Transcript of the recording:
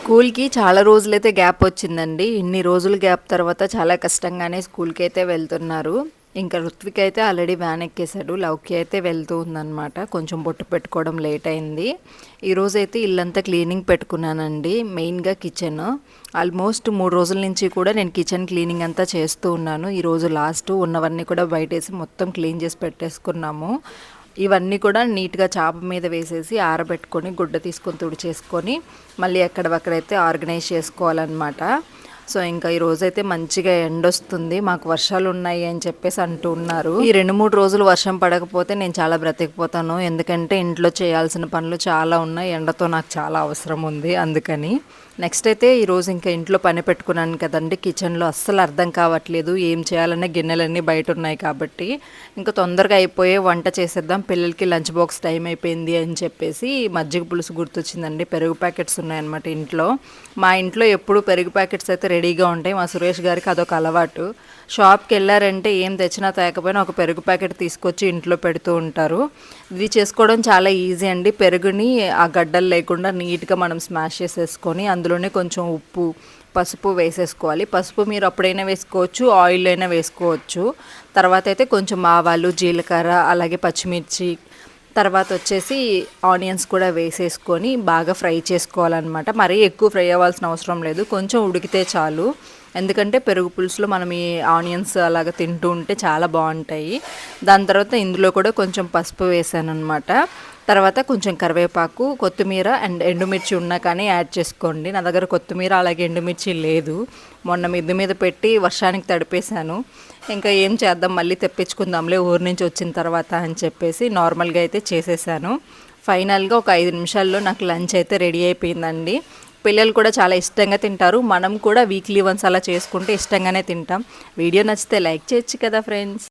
స్కూల్కి చాలా రోజులైతే గ్యాప్ వచ్చిందండి. ఇన్ని రోజులు గ్యాప్ తర్వాత చాలా కష్టంగానే స్కూల్కి అయితే వెళ్తున్నారు. ఇంకా ఋత్విక్ అయితే ఆల్రెడీ వ్యాన్ ఎక్కేశాడు. లవ్కి అయితే వెళ్తూ ఉందన్నమాట. కొంచెం బొట్టు పెట్టుకోవడం లేట్ అయింది. ఈరోజు అయితే ఇల్లంతా క్లీనింగ్ పెట్టుకున్నానండి. మెయిన్గా కిచెన్. ఆల్మోస్ట్ మూడు రోజుల నుంచి కూడా నేను కిచెన్ క్లీనింగ్ అంతా చేస్తూ ఉన్నాను. ఈరోజు లాస్ట్ ఉన్నవన్నీ కూడా బయటేసి మొత్తం క్లీన్ చేసి పెట్టేసుకున్నాము. ఇవన్నీ కూడా నీట్గా చాప మీద వేసేసి ఆరబెట్టుకొని గుడ్డ తీసుకొని తుడిచేసుకొని మళ్ళీ ఎక్కడవక్కడైతే ఆర్గనైజ్ చేసుకోవాలన్నమాట. సో ఇంకా ఈ రోజైతే మంచిగా ఎండ వస్తుంది మాకు వర్షాలు ఉన్నాయి అని చెప్పేసి అంటూ ఉన్నారు. ఈ రెండు మూడు రోజులు వర్షం పడకపోతే నేను చాలా బ్రతికిపోతాను. ఎందుకంటే ఇంట్లో చేయాల్సిన పనులు చాలా ఉన్నాయి. ఎండతో నాకు చాలా అవసరం ఉంది అందుకని. నెక్స్ట్ అయితే ఈరోజు ఇంకా ఇంట్లో పని పెట్టుకున్నాను కదండి. కిచెన్లో అస్సలు అర్థం కావట్లేదు. ఏం చేయాలనే గిన్నెలన్నీ బయట ఉన్నాయి కాబట్టి. ఇంకా తొందరగా అయిపోయే వంట చేసేద్దాం. పిల్లలకి లంచ్ బాక్స్ టైం అయిపోయింది అని చెప్పేసి మజ్జిగ పులుసు గుర్తొచ్చిందండి. పెరుగు ప్యాకెట్స్ ఉన్నాయన్నమాట ఇంట్లో. మా ఇంట్లో ఎప్పుడు పెరుగు ప్యాకెట్స్ అయితే రెడీగా ఉంటాయి. మా సురేష్ గారికి అదొక అలవాటు. షాప్కి వెళ్ళారంటే ఏం తెచ్చినా తేకపోయినా ఒక పెరుగు ప్యాకెట్ తీసుకొచ్చి ఇంట్లో పెడుతూ ఉంటారు. ఇది చేసుకోవడం చాలా ఈజీ అండి. పెరుగుని ఆ గడ్డలు లేకుండా నీట్గా మనం స్మాష్ చేసేసుకొని అందులోనే కొంచెం ఉప్పు పసుపు వేసేసుకోవాలి. పసుపు మీరు అప్పుడైనా వేసుకోవచ్చు ఆయిల్ అయినా వేసుకోవచ్చు. తర్వాత అయితే కొంచెం ఆవాలు జీలకర్ర అలాగే పచ్చిమిర్చి తర్వాత వచ్చేసి ఆనియన్స్ కూడా వేసేసుకొని బాగా ఫ్రై చేసుకోవాలన్నమాట. మరీ ఎక్కువ ఫ్రై అవ్వాల్సిన అవసరం లేదు. కొంచెం ఉడికితే చాలు. ఎందుకంటే పెరుగు పులుసులో మనం ఈ ఆనియన్స్ అలాగ తింటూ ఉంటే చాలా బాగుంటాయి. దాని తర్వాత ఇందులో కూడా కొంచెం పసుపు వేసాను అనమాట తర్వాత కొంచెం కరివేపాకు కొత్తిమీర అండ్ ఎండుమిర్చి ఉన్నా కానీ యాడ్ చేసుకోండి. నా దగ్గర కొత్తిమీర అలాగే ఎండుమిర్చి లేదు. మొన్న మిద్దు మీద పెట్టి వర్షానికి తడిపేశాను. ఇంకా ఏం చేద్దాం? మళ్ళీ తెప్పించుకుందాంలే ఊరి నుంచి వచ్చిన తర్వాత అని చెప్పేసి నార్మల్గా అయితే చేసేసాను. ఫైనల్గా ఒక ఐదు నిమిషాల్లో నాకు లంచ్ అయితే రెడీ అయిపోయిందండి. పిల్లలు కూడా చాలా ఇష్టంగా తింటారు. మనం కూడా వీక్లీ వన్స్ అలా చేసుకుంటే ఇష్టంగానే తింటాం. వీడియో నచ్చితే లైక్ చేయొచ్చు కదా ఫ్రెండ్స్.